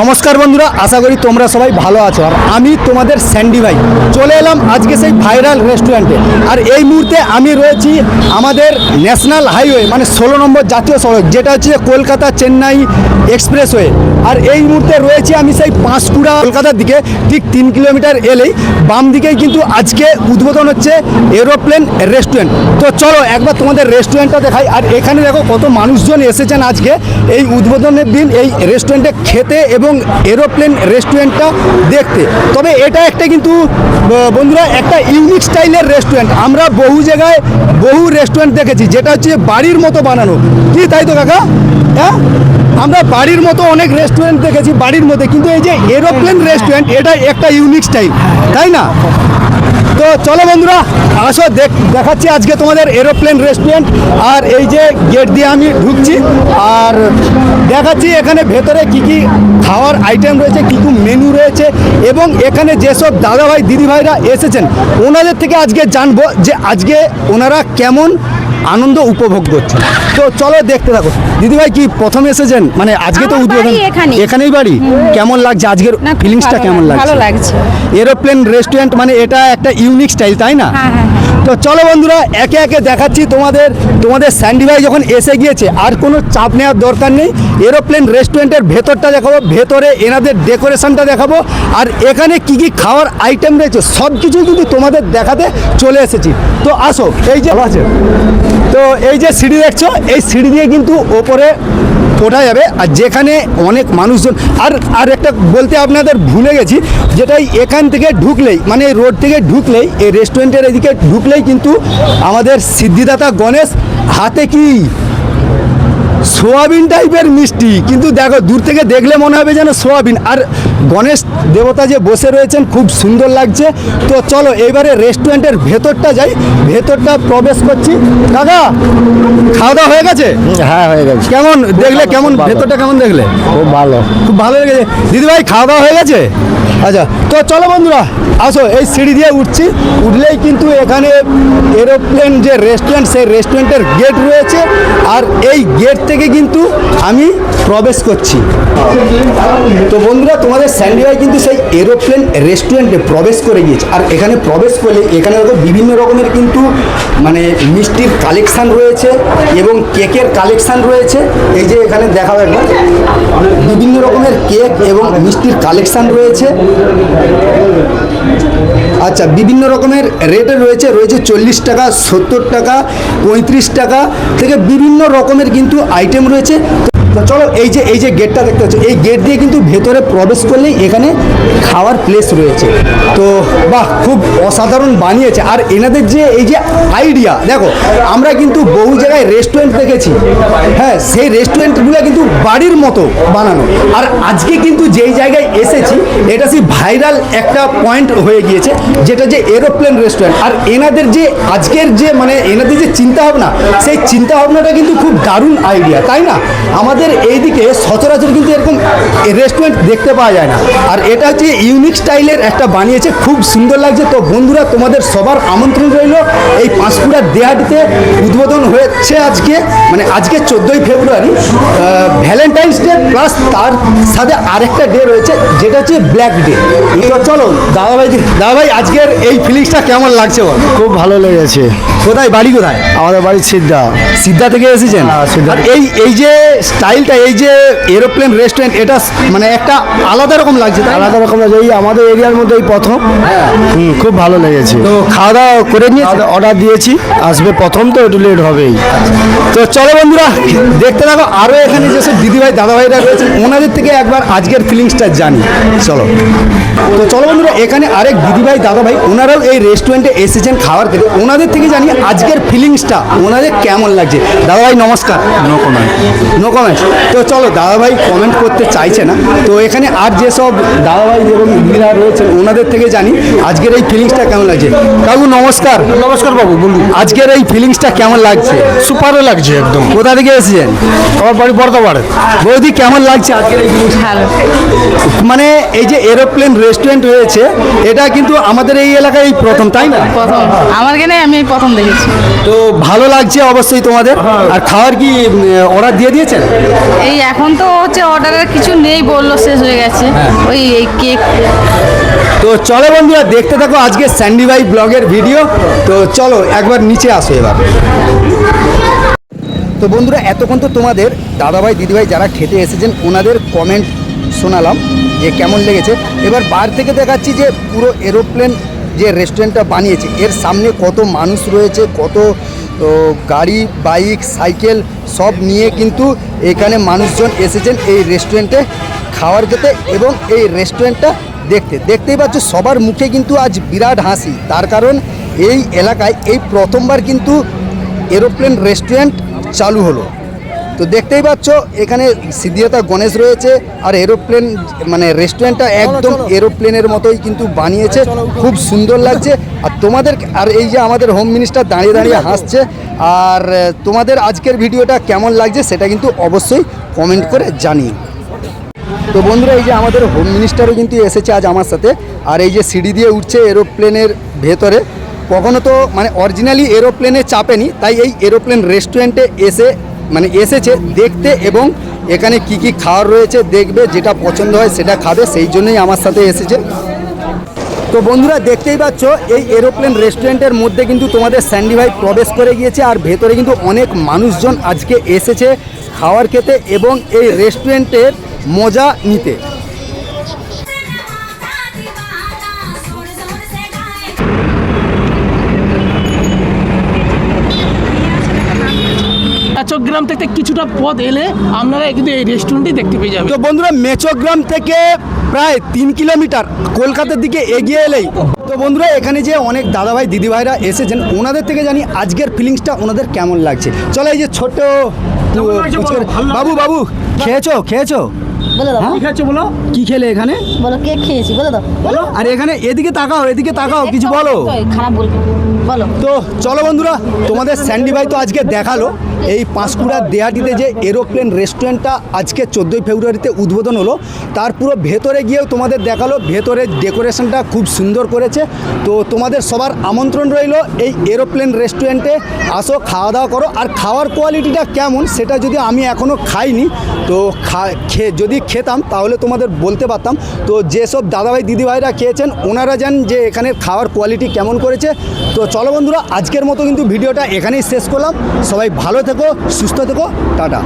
নমস্কার বন্ধুরা, আশা করি তোমরা সবাই ভালো আছো। আর আমি তোমাদের স্যান্ডি ভাই। চলে এলাম আজকে সেই ভাইরাল রেস্টুরেন্টে। আর এই মুহূর্তে আমি রয়েছি আমাদের ন্যাশনাল হাইওয়ে মানে ষোলো নম্বর জাতীয় সড়ক, যেটা হচ্ছে কলকাতা চেন্নাই এক্সপ্রেসওয়ে। আর এই মুহূর্তে রয়েছি আমি সেই পাঁশকুড়া কলকাতার দিকে, ঠিক তিন কিলোমিটার এলেই বাম দিকেই কিন্তু আজকে উদ্বোধন হচ্ছে এরোপ্লেন রেস্টুরেন্ট। তো চলো একবার তোমাদের রেস্টুরেন্টটা দেখাই। আর এখানে দেখো কত মানুষজন এসেছেন আজকে এই উদ্বোধনের দিন, এই রেস্টুরেন্টে খেতে এবং এরোপ্লেন রেস্টুরেন্টটা দেখতে। তবে এটা একটা কিন্তু বন্ধুরা, একটা ইউনিক স্টাইলের রেস্টুরেন্ট। আমরা বহু জায়গায় বহু রেস্টুরেন্ট দেখেছি, যেটা হচ্ছে বাড়ির মতো বানানো। কি তাই তো, কাকা? হ্যাঁ? আমরা বাড়ির মতো অনেক রেস্টুরেন্ট দেখেছি বাড়ির মধ্যে, কিন্তু এই যে এরোপ্লেন রেস্টুরেন্ট, এটা একটা ইউনিক স্টাইল, তাই না? তো চলো বন্ধুরা, আসো দেখ, দেখাচ্ছি আজকে তোমাদের এরোপ্লেন রেস্টুরেন্ট। আর এই যে গেট দিয়ে আমি ঢুকছি, আর দেখাচ্ছি এখানে ভেতরে কি কি খাওয়ার আইটেম রয়েছে, কী কী মেনু রয়েছে এবং এখানে যেসব দাদাভাই, দিদিভাইরা এসেছেন, ওনাদের থেকে আজকে জানব যে আজকে ওনারা কেমন আনন্দ উপভোগ করছেন। তো চলো দেখতে থাকো। দিদিভাই কি প্রথম এসেছেন? মানে আজকে তো উদ্বোধন এখানেই। বাড়ি? কেমন লাগছে? আজকের ফিলিংসটা কেমন লাগ- লাগছে? ভালো লাগছে। এরোপ্লেন রেস্টুরেন্ট মানে এটা একটা ইউনিক স্টাইল তাই না? হ্যাঁ, হ্যাঁ, তো চলো বন্ধুরা একে একে দেখাচ্ছি তোমাদের তোমাদের স্যান্ডি ভাই যখন এসে গিয়েছে আর কোনো চাপ নেওয়ার দরকার নেই। এরোপ্লেন রেস্টুরেন্টের ভেতরটা দেখাবো ভেতরে এনাদের ডেকোরেশনটা দেখাবো। আর এখানে কি কি খাওয়ার আইটেম রয়েছে সব কিছুই কিন্তু তোমাদের দেখাতে চলে এসেছি। তো আসো এই যে আছে তো এই যে সিঁড়ি দেখছ, এই সিঁড়ি দিয়ে কিন্তু ওপরে ওঠা যাবে। আর যেখানে অনেক মানুষজন, আর আর একটা বলতে আপনাদের ভুলে গেছি, যেটাই এখান থেকে ঢুকলেই মানে রোড থেকে ঢুকলেই, এই রেস্টুরেন্টের এদিকে ঢুকলেই কিন্তু আমাদের সিদ্ধিদাতা গণেশ, হাতে কি সোয়াবিন টাইপের মিষ্টি কিন্তু দেখো দূর থেকে দেখলে মনে হবে যেন সোয়াবিন। আর গণেশ দেবতা যে বসে রয়েছেন খুব সুন্দর লাগছে। তো চলো এবারে রেস্টুরেন্টের ভেতরটা যাই ভেতরটা প্রবেশ করছি। দাদা খাওয়া দাওয়া হয়ে গেছে? হ্যাঁ হয়ে গেছে। কেমন দেখলে কেমন ভেতরটা কেমন দেখলে? খুব ভালো। খুব ভালো লেগেছে। দিদিভাই খাওয়া দাওয়া হয়ে গেছে? আচ্ছা তো চলো বন্ধুরা আসো এই সিঁড়ি দিয়ে উঠছি। উঠলেই কিন্তু এখানে এরোপ্লেন যে রেস্টুরেন্ট সেই রেস্টুরেন্টের গেট রয়েছে। আর এই গেট থেকে কিন্তু আমি প্রবেশ করছি। তো বন্ধুরা, তোমাদের স্যান্ডিভাই কিন্তু সেই এরোপ্লেন রেস্টুরেন্টে প্রবেশ করে গিয়েছে। আর এখানে প্রবেশ করলে এখানে দেখো বিভিন্ন রকমের কিন্তু মানে মিষ্টির কালেকশান রয়েছে এবং কেকের কালেকশান রয়েছে। এই যে এখানে দেখাও একবার বিভিন্ন রকমের কেক এবং মিষ্টির কালেকশান রয়েছে। আচ্ছা বিভিন্ন রকমের রেটে রয়েছে রয়েছে চল্লিশ টাকা, সত্তর টাকা, পঁয়ত্রিশ টাকা, থেকে বিভিন্ন রকমের কিন্তু আইটেম রয়েছে। তো চলো এই যে এই যে গেটটা দেখতে পাচ্ছ, এই গেট দিয়ে কিন্তু ভেতরে প্রবেশ করলেই এখানে খাওয়ার প্লেস রয়েছে। তো বাহ, খুব অসাধারণ বানিয়েছে। আর এনাদের যে, এই যে আইডিয়া দেখো, আমরা কিন্তু বহু জায়গায় রেস্টুরেন্ট দেখেছি। হ্যাঁ সেই রেস্টুরেন্টগুলো কিন্তু বাড়ির মতো বানানো। আর আজকে কিন্তু যেই জায়গায় এসেছি, এটা সেই ভাইরাল একটা পয়েন্ট হয়ে গিয়েছে, যেটা যে এরোপ্লেন রেস্টুরেন্ট আর এনাদের যে, আজকের যে মানে এনাদের যে চিন্তা ভাবনা সেই চিন্তা ভাবনাটা কিন্তু খুব দারুণ আইডিয়া তাই না? আমাদের এইদিকে সচরাচর কিন্তু এরকম রেস্টুরেন্ট দেখতে পাওয়া যায় না। আর এটা হচ্ছে ইউনিক স্টাইলের একটা বানিয়েছে খুব সুন্দর লাগছে। তো বন্ধুরা তোমাদের সবার আমন্ত্রণ রইল এই পাঁশকুড়ার দেহাটিতে উদ্বোধন হয়েছে আজকে মানে আজকে চোদ্দোই ফেব্রুয়ারি ভ্যালেন্টাইন্স ডে প্লাস তার সাথে আরেকটা ডে রয়েছে যেটা হচ্ছে ব্ল্যাক ডে তো চলো দাদাভাই দাদাভাই আজকের এই ফিলিংসটা কেমন লাগছে বল? খুব ভালো লেগেছে। কোথায় বাড়ি কোথায়? আমাদের বাড়ির সিদ্ধা। সিদ্ধা থেকে এসেছেন? হ্যাঁ। এই এই যে স্টাইলটা এই যে এরোপ্লেন রেস্টুরেন্ট এটা মানে একটা আলাদা রকম লাগছে আলাদা রকম লাগছে। এই আমাদের এরিয়ার মধ্যে এই প্রথম হুম, খুব ভালো লেগেছে। তো খাওয়া দাওয়া করে নিয়ে অর্ডার দিয়েছি। আসবে প্রথম তো একটু লেট হবেই। তো চলো বন্ধুরা দেখতে থাকো আরও এখানে যেসব দিদিভাই দাদাভাইরা রয়েছেন ওনাদের থেকে একবার আজকের ফিলিংসটা জানি। চলো। তো চলো বন্ধুরা এখানে আরেক দিদিভাই দাদাভাই ওনারাও এই রেস্টুরেন্টে এসেছেন খাবার খেতে ওনাদের থেকে জানি আজকের ফিলিংসটা ওনাদের কেমন লাগছে? দাদাভাই নমস্কার। নো কমেন্ট নো কমেন্ট তো চলো দাদাভাই কমেন্ট করতে চাইছে না। তো এখানে আর যেসব দাদাভাই এবং দিদিরা রয়েছেন ওনাদের থেকে জানি আজকের এই ফিলিংসটা কেমন লাগছে। কাকু নমস্কার। নমস্কার বাবু বলুন। আজকের এই ফিলিংসটা কেমন লাগছে? সুপারও লাগছে একদম। কোথা থেকে এসেছেন? আমার বাড়ি বর্ধমানে। বৌদি কেমন লাগছে আজকের এই? ভালো। মানে এই যে এরোপ্লেন রেস্টুরেন্ট রয়েছে এটা কিন্তু আমাদের এই এলাকায় এই প্রথম তাই না? প্রথম। আমার কেন আমি এই প্রথম দেখেছি। তো ভালো লাগছে অবশ্যই তোমাদের। আর খাওয়ার কি অর্ডার দিয়ে দিয়েছেন? এই এখন তো হচ্ছে অর্ডারের কিছু নেই বলল শেষ হয়ে গেছে। হ্যাঁ। ওই এই কেক তো চলো বন্ধুরা দেখতে থাকো আজকে স্যান্ডি ভাই ব্লগের ভিডিও তো চলো একবার নিচে আসো এবার। তো বন্ধুরা এতক্ষণ তো তোমাদের দাদাভাই দিদিভাই যারা খেতে এসেছেন ওনাদের কমেন্ট শোনালাম যে কেমন লেগেছে। এবার বার থেকে দেখাচ্ছি যে পুরো এরোপ্লেন যে রেস্টুরেন্টটা বানিয়েছে এর সামনে কত মানুষ রয়েছে কত ও, গাড়ি বাইক সাইকেল সব নিয়ে কিন্তু এখানে মানুষজন এসেছেন এই রেস্টুরেন্টে খাওয়ার খেতে এবং এই রেস্টুরেন্টটা দেখতে। দেখতেই পাচ্ছ সবার মুখে কিন্তু আজ বিরাট হাসি। তার কারণ এই এলাকায় এই প্রথমবার কিন্তু এরোপ্লেন রেস্টুরেন্ট চালু হলো। তো দেখতেই পাচ্ছ এখানে সিদ্ধিদাতা গণেশ রয়েছে আর এরোপ্লেন মানে রেস্টুরেন্টটা একদম এরোপ্লেনের মতোই কিন্তু বানিয়েছে খুব সুন্দর লাগছে। আর তোমাদের আর এই যে আমাদের হোম মিনিস্টার দাঁড়িয়ে দাঁড়িয়ে হাসছে আর তোমাদের আজকের ভিডিওটা কেমন লাগছে সেটা কিন্তু অবশ্যই কমেন্ট করে জানিয়ে তো বন্ধুরা এই যে আমাদের হোম মিনিস্টারও কিন্তু এসেছে আজ আমার সাথে আর এই যে সিঁড়ি দিয়ে উঠছে এরোপ্লেনের ভেতরে কখনো তো মানে অরিজিনালি এরোপ্লেনে চাপেনি তাই এই এরোপ্লেন রেস্টুরেন্টে এসে মানে এসেছে দেখতে এবং এখানে কি কি খাওয়ার রয়েছে, দেখবে, যেটা পছন্দ হয় সেটা খাবে, সেই জন্যই আমার সাথে এসেছে। তো বন্ধুরা, দেখতেই পাচ্ছ, এই এরোপ্লেন রেস্টুরেন্টের মধ্যে কিন্তু তোমাদের স্যান্ডি ভাই প্রবেশ করে গিয়েছে আর ভেতরে কিন্তু অনেক মানুষজন আজকে এসেছে খাওয়ার খেতে এবং এই রেস্টুরেন্টের মজা নিতে। চট্টগ্রাম থেকে কিছুটা পথ এলে আপনারা কিন্তু এই রেস্টুরেন্টটি দেখতে পেয়ে যাবেন। তো বন্ধুরা মেচোগ্রাম থেকে প্রায় তিন কিলোমিটার কলকাতার দিকে এগিয়ে এলেই তো বন্ধুরা এখানে যে অনেক দাদাভাই দিদিভাইরা এসেছেন ওনাদের থেকে জানি আজকের ফিলিংসটা ওনাদের কেমন লাগছে। চলো এই যে ছোট কেমন লাগছে বলো, পুচকে- ভালো লাগছে? বাবু বাবু খেয়েছো? খেয়েছো? বলে দাও। ঠিক আছে বলো? কি খেলে এখানে? বলো কেক খেয়েছি বলে দাও। বলো আর এখানে এদিকে তাকাও এদিকে তাকাও কিছু বলো। খারাপ বলব। বলো। তো চলো বন্ধুরা তোমাদের স্যান্ডি ভাই তো আজকে দেখাল। এই পাঁশকুড়া দেহাটিতে যে এরোপ্লেন রেস্টুরেন্টটা আজকে চোদ্দোই ফেব্রুয়ারিতে উদ্বোধন হলো তার পুরো ভেতরে গিয়েও তোমাদের দেখাল ভেতরের ডেকোরেশনটা খুব সুন্দর করেছে। তো তোমাদের সবার আমন্ত্রণ রইল এই এরোপ্লেন রেস্টুরেন্টে। আসো খাওয়া দাওয়া করো আর খাওয়ার কোয়ালিটিটা কেমন সেটা যদি আমি এখনও খাইনি তো খা খেয়ে যদি খেতাম, তাহলে তোমাদের বলতে পারতাম। তো যেসব দাদাভাই, দিদিভাইরা খেয়েছেন, ওনারা যান যে এখানের খাওয়ার কোয়ালিটি কেমন করেছে। তো চলো বন্ধুরা, আজকের মতো কিন্তু ভিডিওটা এখানেই শেষ করলাম। সবাই ভালো থেকো, সুস্থ থেকো, টাটা।